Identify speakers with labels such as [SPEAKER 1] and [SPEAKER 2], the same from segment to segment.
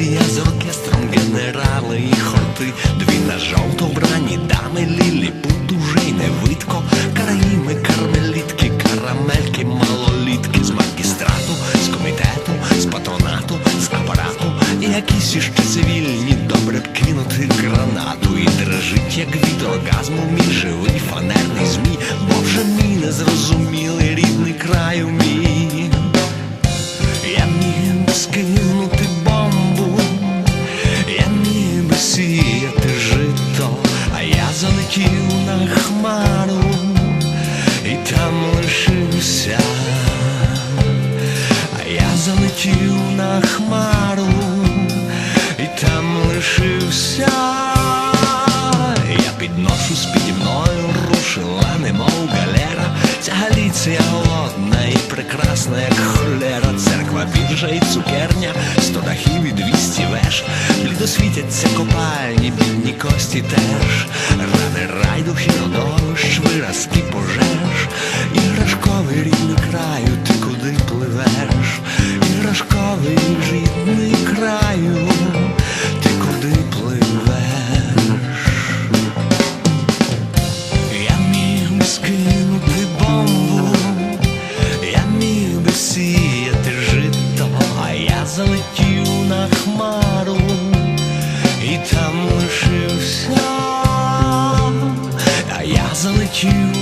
[SPEAKER 1] Галіція з оркестром генерали і хорти, дві на жовто вбрані дами, ліліпут уже й не видко, караїми, кармелітки, карамельки, малолітки з магістрату, з комітету, з патронату, з апарату, і якісь іще цивільні, добре кинути гранату, і дрожить, як від оргазму, мій живий фанерний залетів на хмару і там лишився. Я підношу з піді мною рушила, немов галера. Ця Галіція голодна і прекрасна, як холера. Церква, біржа і цукерня, сто дахів і двісті веж. Блідо світяться копальні, бідні кості теж. Рани райдухи дощ, виразки пожеж. Іграшковий рідний краю, ти куди пливеш? Іграшковий рідний краю, ти куди пливеш? Я міг би скинути бомбу, я міг би сіяти жито, а я залетів на хмару і там лишився, а я залетів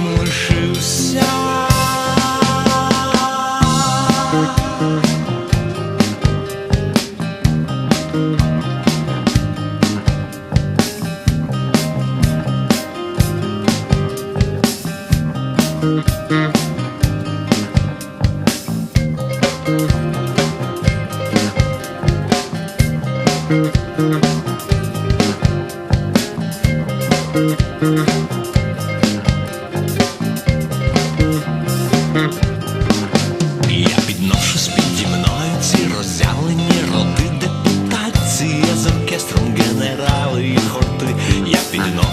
[SPEAKER 1] і там лишився.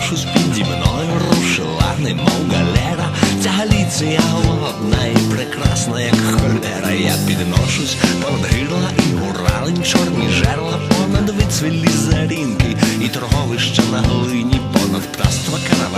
[SPEAKER 1] Підношу з-піді мною рушила, немов галера. Ця Галіція голодна і прекрасна, як холера. Я підношусь понад гирла і гуралень, чорні жерла, понад вицвілі зарінки і торговище на глині, понад птаства каравани,